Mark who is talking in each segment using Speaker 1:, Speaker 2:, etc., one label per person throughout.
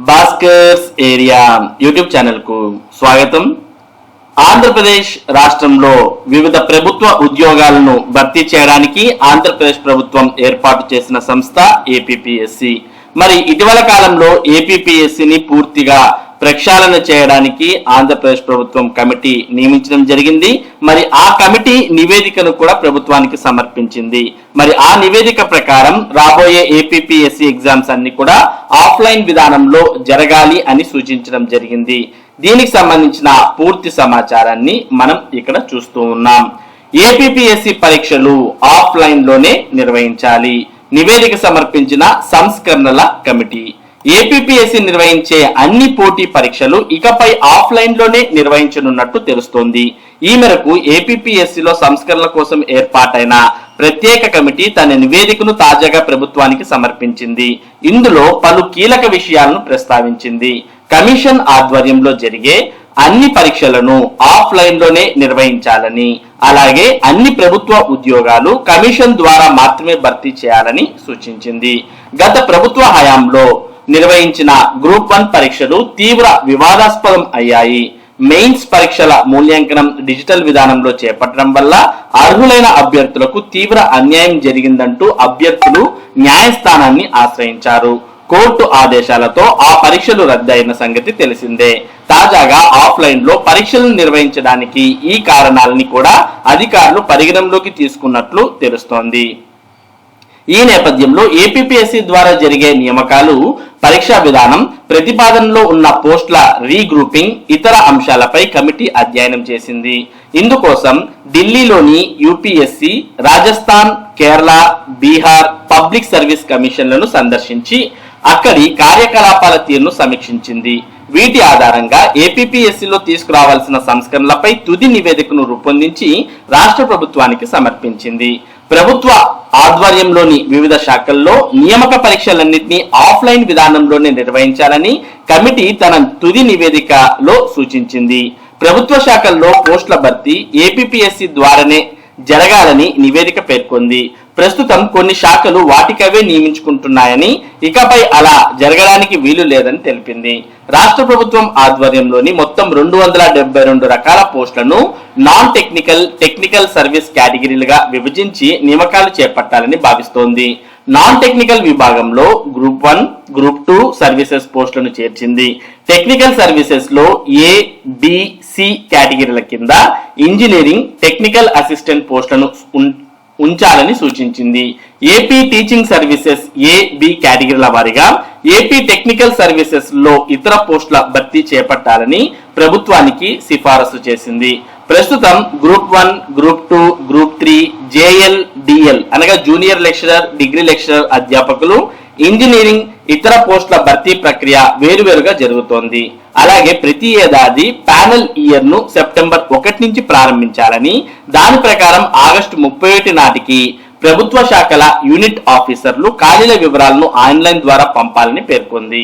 Speaker 1: Bhaskar's area YouTube ఛానల్కు స్వాగతం. ఆంధ్రప్రదేశ్ రాష్ట్రంలో వివిధ ప్రభుత్వ ఉద్యోగాలను భర్తీ చేయడానికి ఆంధ్రప్రదేశ్ ప్రభుత్వం ఏర్పాటు చేసిన సంస్థ ఏపీపీఎస్సి. మరి ఇటీవల కాలంలో ఏపీపీఎస్సిని పూర్తిగా ప్రక్షాళన చేయడానికి ఆంధ్రప్రదేశ్ ప్రభుత్వం కమిటీ నియమించడం జరిగింది. మరి ఆ కమిటీ నివేదికను కూడా ప్రభుత్వానికి సమర్పించింది. మరి ఆ నివేదిక ప్రకారం రాబోయే ఏపీపీఎస్సీ ఎగ్జామ్స్ అన్ని కూడా ఆఫ్లైన్ విధానంలో జరగాలి అని సూచించడం జరిగింది. దీనికి సంబంధించిన పూర్తి సమాచారాన్ని మనం ఇక్కడ చూస్తూ ఉన్నాం. ఏపీపీఎస్సీ పరీక్షలు ఆఫ్లైన్లోనే నిర్వహించాలి. నివేదిక సమర్పించిన సంస్కరణల కమిటీ. ఏపీపీఎస్సీ నిర్వహించే అన్ని పోటీ పరీక్షలు ఇకపై ఆఫ్లైన్లోనే నిర్వహించనున్నట్టు తెలుస్తోంది. ఈ మేరకు ఏపీపీఎస్సిలో సంస్కరణల కోసం ఏర్పాటైన ప్రత్యేక కమిటీ తన నివేదికను తాజాగా ప్రభుత్వానికి సమర్పించింది. ఇందులో పలు కీలక విషయాలను ప్రస్తావించింది. కమిషన్ ఆధ్వర్యంలో జరిగే అన్ని పరీక్షలను ఆఫ్లైన్లోనే నిర్వహించాలని అలాగే అన్ని ప్రభుత్వ ఉద్యోగాలు కమిషన్ ద్వారా మాత్రమే భర్తీ చేయాలని సూచించింది. గత ప్రభుత్వ హయాంలో నిర్వహించిన గ్రూప్ వన్ పరీక్షలు తీవ్ర వివాదాస్పదం అయ్యాయి. మెయిన్స్ పరీక్షల మూల్యాంకనం డిజిటల్ విధానంలో చేపట్టడం వల్ల అర్హులైన అభ్యర్థులకు తీవ్ర అన్యాయం జరిగిందంటూ అభ్యర్థులు న్యాయస్థానాన్ని ఆశ్రయించారు. కోర్టు ఆదేశాలతో ఆ పరీక్షలు రద్దయిన సంగతి తెలిసిందే. తాజాగా ఆఫ్లైన్లో పరీక్షలను నిర్వహించడానికి ఈ కారణాలని కూడా అధికారులు పరిగణంలోకి తీసుకున్నట్లు తెలుస్తోంది. ఈ నేపథ్యంలో ఏపీపీఎస్సీ ద్వారా జరిగే నియామకాలు పరీక్షా విధానం ప్రతిపాదనలో ఉన్న పోస్టుల రీగ్రూపింగ్ ఇతర అంశాలపై కమిటీ అధ్యయనం చేసింది. ఇందుకోసం ఢిల్లీలోని UPSC Rajasthan Kerala Bihar public service కమిషన్లను సందర్శించి అక్కడి కార్యకలాపాల తీరును సమీక్షించింది. వీటి ఆధారంగా ఏపీపీఎస్సీలో తీసుకురావాల్సిన సంస్కరణలపై తుది నివేదికను రూపొందించి రాష్ట్ర ప్రభుత్వానికి సమర్పించింది. ప్రభుత్వ ఆధ్వర్యంలోని వివిధ శాఖల్లో నియామక పరీక్షలన్నింటినీ ఆఫ్లైన్ విధానంలోనే నిర్వహించాలని కమిటీ తన తుది నివేదికలో సూచించింది. ప్రభుత్వ శాఖల్లో పోస్టుల భర్తీ ఏపీపీఎస్సీ ద్వారానే జరగాలని నివేదిక పేర్కొంది. ప్రస్తుతం కొన్ని శాఖలు వాటికవే నియమించుకుంటున్నాయని ఇకపై అలా జరగడానికి వీలు లేదని తెలిపింది. రాష్ట్ర ప్రభుత్వం ఆధ్వర్యంలోని మొత్తం రెండు వందల డెబ్బై రెండు రకాల పోస్టులను నాన్ టెక్నికల్ టెక్నికల్ సర్వీస్ కేటగిరీలుగా విభజించి నియమకాలు చేపట్టాలని భావిస్తోంది. నాన్ టెక్నికల్ విభాగంలో group one group two services పోస్టులను చేర్చింది. టెక్నికల్ సర్వీసెస్లో ఏ బిసి కేటగిరీల కింద ఇంజనీరింగ్ టెక్నికల్ అసిస్టెంట్ పోస్టులను ఉంచాలని సూచించింది. AP teaching services A B కేటగిరీల వారిగా ఏపీ టెక్నికల్ సర్వీసెస్లో ఇతర పోస్టుల భర్తీ చేపట్టాలని ప్రభుత్వానికి సిఫారసు చేసింది. ప్రస్తుతం group one group two group three JL DL అనగా జూనియర్ లెక్చరర్ డిగ్రీ లెక్చరర్ అధ్యాపకులు ఇంజనీరింగ్ ఇతర పోస్టుల భర్తీ ప్రక్రియ వేరువేరుగా జరుగుతోంది. అలాగే ప్రతి ఏడాది ప్యానల్ ఇయర్ను సెప్టెంబర్ ఒకటి నుంచి ప్రారంభించాలని దాని ప్రకారం ఆగస్టు ముప్పై ఒకటి నాటికి ప్రభుత్వ శాఖల యూనిట్ ఆఫీసర్లు ఖాళీల వివరాలను ఆన్లైన్ ద్వారా పంపాలని పేర్కొంది.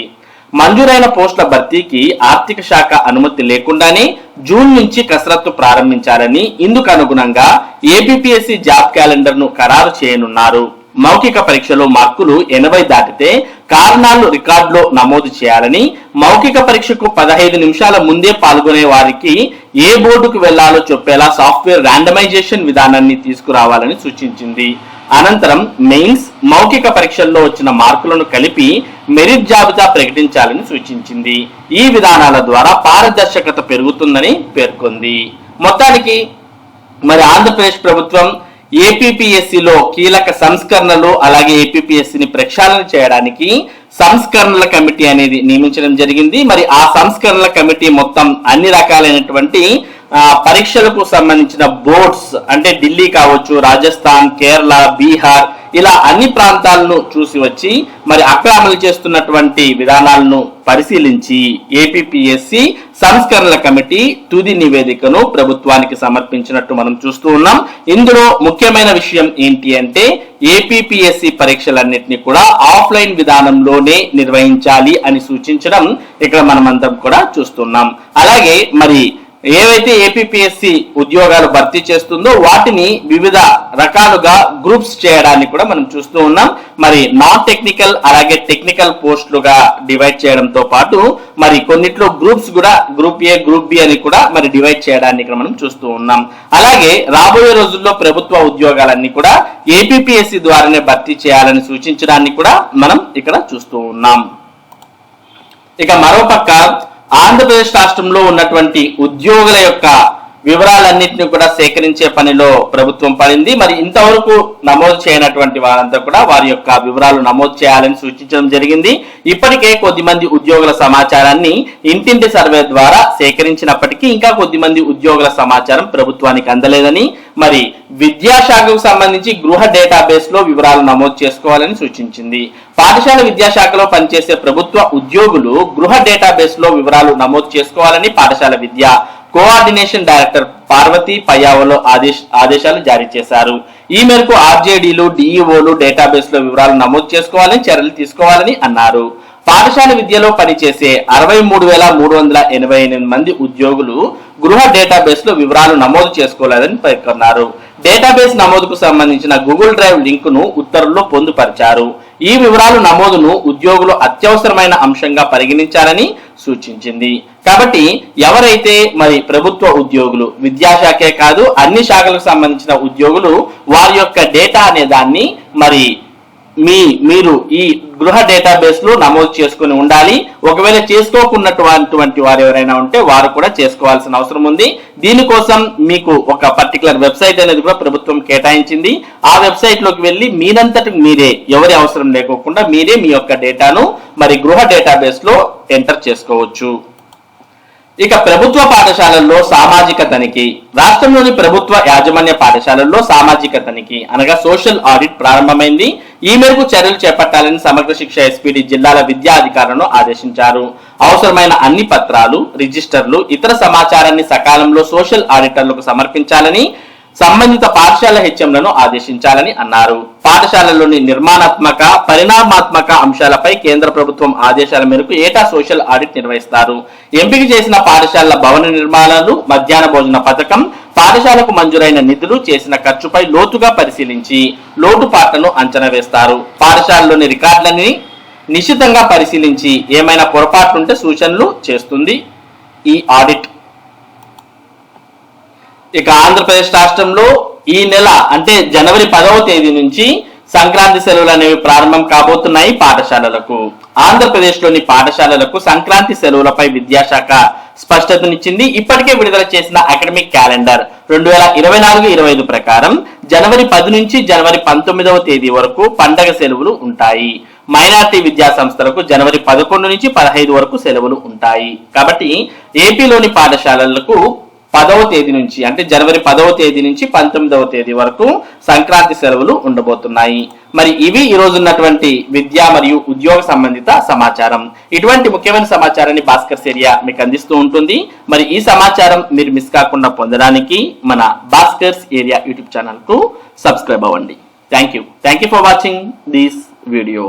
Speaker 1: మంజూరైన పోస్టుల భర్తీకి ఆర్థిక శాఖ అనుమతి లేకుండానే జూన్ నుంచి కసరత్తు ప్రారంభించాలని ఇందుకు అనుగుణంగా ఏపీపీఎస్సీ జాబ్ క్యాలెండర్ను ఖరారు చేయనున్నారు. మౌఖిక పరీక్షలో మార్కులు ఎనభై దాటితే కారణాలు రికార్డులో నమోదు చేయాలని మౌఖిక పరీక్షకు పదహైదు నిమిషాల ముందే పాల్గొనే వారికి ఏ బోర్డుకు వెళ్ళాలో చెప్పేలా సాఫ్ట్వేర్ ర్యాండమైజేషన్ విధానాన్ని తీసుకురావాలని సూచించింది. అనంతరం మెయిన్స్ మౌఖిక పరీక్షల్లో వచ్చిన మార్కులను కలిపి మెరిట్ జాబితా ప్రకటించాలని సూచించింది. ఈ విధానాల ద్వారా పారదర్శకత పెరుగుతుందని పేర్కొంది. మొత్తానికి మరి ఆంధ్రప్రదేశ్ ప్రభుత్వం ఏపీపీఎస్సీలో కీలక సంస్కరణలు అలాగే ఏపీపీఎస్సీని ప్రక్షాళన చేయడానికి సంస్కరణల కమిటీ అనేది నియమించడం జరిగింది. మరి ఆ సంస్కరణల కమిటీ మొత్తం అన్ని రకాలైనటువంటి పరీక్షలకు సంబంధించిన బోర్డ్స్ అంటే ఢిల్లీ కావచ్చు రాజస్థాన్ కేరళ బీహార్ ఇలా అన్ని ప్రాంతాలను చూసి వచ్చి మరి అక్కడ అమలు చేస్తున్నటువంటి విధానాలను పరిశీలించి ఏపీపీఎస్సి సంస్కరణల కమిటీ తుది నివేదికను ప్రభుత్వానికి సమర్పించినట్టు మనం చూస్తూ ఉన్నాం. ఇందులో ముఖ్యమైన విషయం ఏంటి అంటే ఏపీపీఎస్సి పరీక్షలన్నింటినీ కూడా ఆఫ్లైన్ విధానంలోనే నిర్వహించాలి అని సూచించడం ఇక్కడ మనమందరం కూడా చూస్తున్నాం. అలాగే మరి ఏవైతే ఏపీఎస్సి ఉద్యోగాలు భర్తీ చేస్తుందో వాటిని వివిధ రకాలుగా గ్రూప్స్ చేయడాన్ని కూడా మనం చూస్తూ ఉన్నాం. మరి నాన్ టెక్నికల్ అలాగే టెక్నికల్ పోస్టులుగా డివైడ్ చేయడంతో పాటు మరి కొన్నిట్లో గ్రూప్స్ కూడా గ్రూప్ ఏ గ్రూప్ బి అని కూడా మరి డివైడ్ చేయడాన్ని ఇక్కడ మనం చూస్తూ ఉన్నాం. అలాగే రాబోయే రోజుల్లో ప్రభుత్వ ఉద్యోగాలన్నీ కూడా ఏపీఎస్సి ద్వారానే భర్తీ చేయాలని సూచించడాన్ని కూడా మనం ఇక్కడ చూస్తూ ఉన్నాం. ఇక మరోపక్క ఆంధ్రప్రదేశ్ రాష్ట్రంలో ఉన్నటువంటి ఉద్యోగుల యొక్క వివరాలన్నింటినీ కూడా సేకరించే పనిలో ప్రభుత్వం పడింది. మరి ఇంతవరకు నమోదు చేయనటువంటి వారంతా కూడా వారి యొక్క వివరాలు నమోదు చేయాలని సూచించడం జరిగింది. ఇప్పటికే కొద్దిమంది ఉద్యోగుల సమాచారాన్ని ఇంటింటి సర్వే ద్వారా సేకరించినప్పటికీ ఇంకా కొద్దిమంది ఉద్యోగుల సమాచారం ప్రభుత్వానికి అందలేదని మరి విద్యాశాఖకు సంబంధించి గృహ డేటాబేస్లో వివరాలు నమోదు చేసుకోవాలని సూచించింది. పాఠశాల విద్యాశాఖలో పనిచేసే ప్రభుత్వ ఉద్యోగులు గృహ డేటాబేస్లో వివరాలు నమోదు చేసుకోవాలని పాఠశాల విద్య కోఆర్డినేషన్ డైరెక్టర్ పార్వతి పయ్యావలో ఆదేశ ఆదేశాలు జారీ చేశారు. ఈ మేరకు ఆర్జేడీలు డిఈఓలు డేటాబేస్లో వివరాలు నమోదు చేసుకోవాలని చర్యలు తీసుకోవాలని అన్నారు. పాఠశాల విద్యలో పనిచేసే అరవై మూడు వేల మూడు వందల ఎనభై ఎనిమిది మంది ఉద్యోగులు గృహ డేటాబేస్లో వివరాలు నమోదు చేసుకోలేదని పేర్కొన్నారు. డేటాబేస్ నమోదుకు సంబంధించిన గూగుల్ డ్రైవ్ లింక్ను ఉత్తర్వుల్లో పొందుపరిచారు. ఈ వివరాలు నమోదును ఉద్యోగులు అత్యవసరమైన అంశంగా పరిగణించాలని సూచించింది. కాబట్టి ఎవరైతే మరి ప్రభుత్వ ఉద్యోగులు విద్యాశాఖే కాదు అన్ని శాఖలకు సంబంధించిన ఉద్యోగులు వారి యొక్క డేటా అనే దాన్ని మరి మీ మీరు ఈ గృహ డేటాబేస్లో నమోదు చేసుకుని ఉండాలి. ఒకవేళ చేసుకోకున్నటువంటి వారు ఎవరైనా ఉంటే వారు కూడా చేసుకోవాల్సిన అవసరం ఉంది. దీనికోసం మీకు ఒక పర్టికులర్ వెబ్సైట్ అనేది కూడా ప్రభుత్వం కేటాయించింది. ఆ వెబ్సైట్లోకి వెళ్ళి మీరంతటి మీరే ఎవరి అవసరం లేకోకుండా మీరే మీ యొక్క డేటాను మరి గృహ డేటాబేస్లో ఎంటర్ చేసుకోవచ్చు. ఇక ప్రభుత్వ పాఠశాలల్లో సామాజిక తనిఖీ రాష్ట్రంలోని ప్రభుత్వ యాజమాన్య పాఠశాలల్లో సామాజిక తనిఖీ అనగా సోషల్ ఆడిట్ ప్రారంభమైంది. ఈ మేరకు చర్యలు చేపట్టాలని సమగ్ర శిక్ష ఎస్పీడి జిల్లాల విద్యా అధికారులను ఆదేశించారు. అవసరమైన అన్ని పత్రాలు రిజిస్టర్లు ఇతర సమాచారాన్ని సకాలంలో సోషల్ ఆడిటర్లకు సమర్పించాలని సంబంధిత పాఠశాల హెచ్ఎంలను ఆదేశించాలని అన్నారు. పాఠశాలలోని నిర్మాణాత్మక పరిణామాత్మక అంశాలపై కేంద్ర ప్రభుత్వం ఆదేశాల మేరకు ఏటా సోషల్ ఆడిట్ నిర్వహిస్తారు. ఎంపిక చేసిన పాఠశాలల భవన నిర్మాణాలు మధ్యాహ్న భోజన పథకం పాఠశాలకు మంజూరైన నిధులు చేసిన ఖర్చుపై లోతుగా పరిశీలించి లోటుపాట్లను అంచనా వేస్తారు. పాఠశాలలోని రికార్డులని నిశితంగా పరిశీలించి ఏమైనా పొరపాట్లుంటే సూచనలు చేస్తుంది ఈ ఆడిట్. ఇక ఆంధ్రప్రదేశ్ రాష్ట్రంలో ఈ నెల అంటే జనవరి పదవ తేదీ నుంచి సంక్రాంతి సెలవులు అనేవి ప్రారంభం కాబోతున్నాయి పాఠశాలలకు. ఆంధ్రప్రదేశ్లోని పాఠశాలలకు సంక్రాంతి సెలవులపై విద్యాశాఖ స్పష్టతనిచ్చింది. ఇప్పటికే విడుదల చేసిన అకాడమిక్ క్యాలెండర్ రెండు వేల ఇరవై నాలుగు ఇరవై ఐదు ప్రకారం జనవరి పది నుంచి జనవరి పంతొమ్మిదవ తేదీ వరకు పండగ సెలవులు ఉంటాయి. మైనార్టీ విద్యా సంస్థలకు జనవరి పదకొండు నుంచి పదహైదు వరకు సెలవులు ఉంటాయి. కాబట్టి ఏపీలోని పాఠశాలలకు పదవ తేదీ నుంచి అంటే జనవరి పదవ తేదీ నుంచి పంతొమ్మిదవ తేదీ వరకు సంక్రాంతి సెలవులు ఉండబోతున్నాయి. మరి ఇవి ఈ రోజు ఉన్నటువంటి విద్య మరియు ఉద్యోగ సంబంధిత సమాచారం. ఇటువంటి ముఖ్యమైన సమాచారాన్ని భాస్కర్ ఏరియా మీకు అందిస్తూ ఉంటుంది. మరి ఈ సమాచారం మీరు మిస్ కాకుండా పొందడానికి మన భాస్కర్స్ ఏరియా యూట్యూబ్ ఛానల్కు సబ్స్క్రైబ్ అవ్వండి. Thank you thank you for watching this video